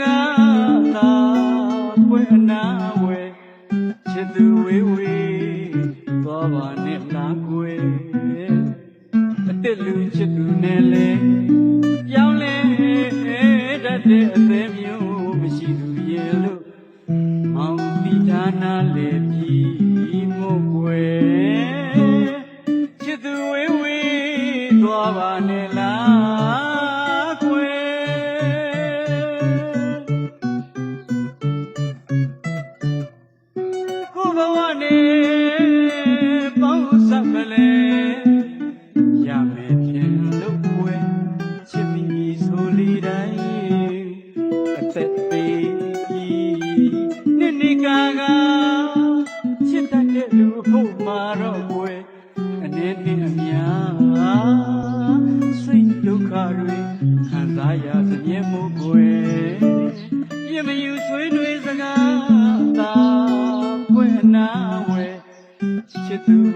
ကားသာပွဲအနာဝယ်ချစ်သူဝေးဝေးသွားပါနဲ့လားကွယ်အစ်စ်လူချစ်သူနဲ့လေပြောင်းလဲတတ်တဲ့အသေးမျိုးမရှိသူရဲ့လို့မောင်တိဒါနာလေပြီး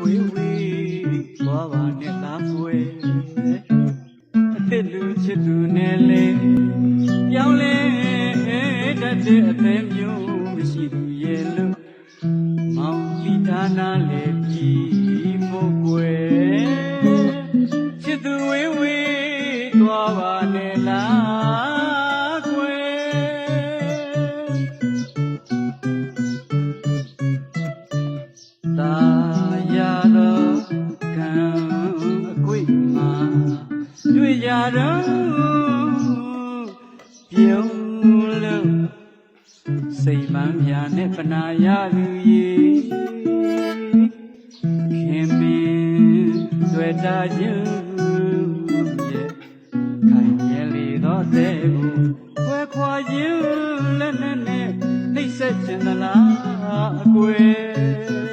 ဝေးဝေးသွားပါနဲ့လားကွယ်အစ်စ်လူချစ်သူနဲ့လေပြောင်းလဲတတ်တဲ့အသေးမျိုးမရှိသူရဲ့လို့မောင်လီဒါနာလေပြီး တွေ့ကြတော့ပြုံးလို့စိတ်မှန်ပြနဲ့ပနာရလူရေခင်မင်းတွေ့တာခြင်းရဲ့ခိုင်မြဲလေတော့တဲ့ကိုခွဲခွာခြင်းလက်နဲ့နဲ့နှိပ်စက်ခြင်းသလားအကွယ်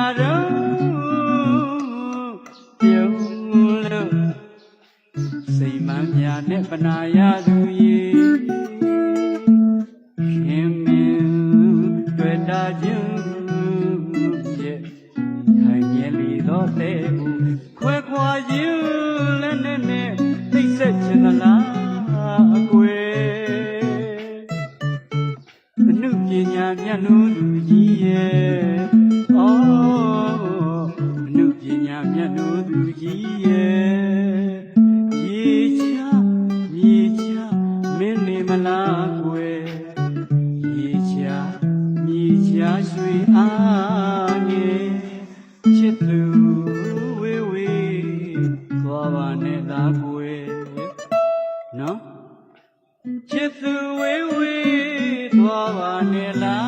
တွေ့ကြတော့ပြုံးလို့စိတ်မှန်မြာနဲ့ပနာရသူရေခင်မင်းတွေ့တာခြင်းရဲ့ခိုင်မြဲလေတော့တဲ့ကိုခွဲခွာခြင်းလည်းနဲ့နဲ့နှိပ်စက်ခြင်းသလားအကွယ်အနုပညာမြတ်လို့လူကြီးရဲ့ အားငယ်ချစ်သူဝေးဝေးသွားပါနဲ့လားကွယ်နော်ချစ်သူဝေးဝေးသွားပါနဲ့လား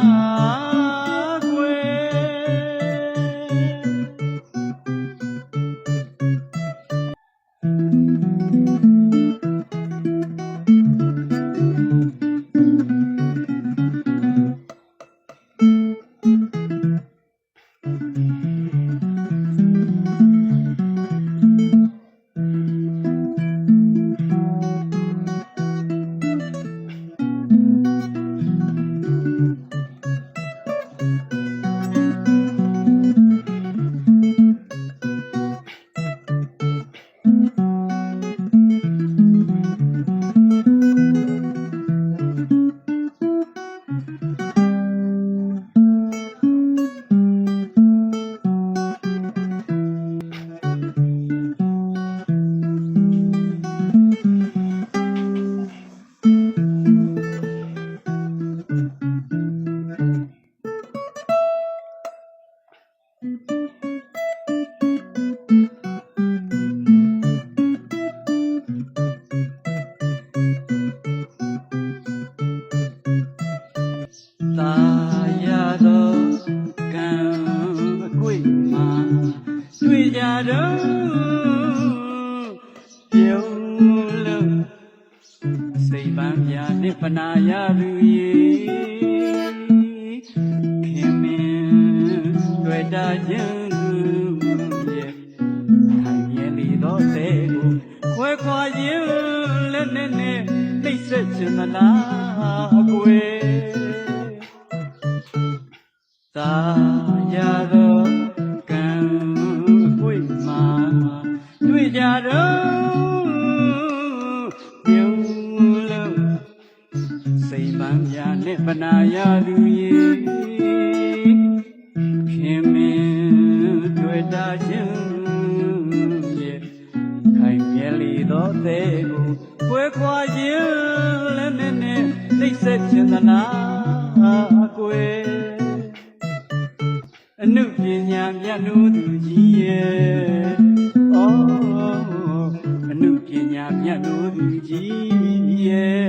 ပြုံးလို့စိတ်ပန်းပြနဲ့ပနာရသူ တွေ့တာခြင်းရဲ့ခိုင်မြဲလေတော့တဲ့ကိုခွဲခွာခြင်းလက်နဲ့နဲ့နှိမ့်ဆက်ခြင်းမလားအကွယ်သာရတော့ကံဝိမာတွေ့ကြတော့ပြုံးလို့စိတ်ပန်းပြနဲ့ပနာရသူရေ ကိုကွယ်ခွာခြင်းလည်းနဲ့နဲ့နှိမ့်ဆက်ခြင်းသလားအကွယ်အနုပညာမြတ်လို့သူကြီးရဲ့ဩအနုပညာမြတ်လို့သူကြီးရဲ့ရေ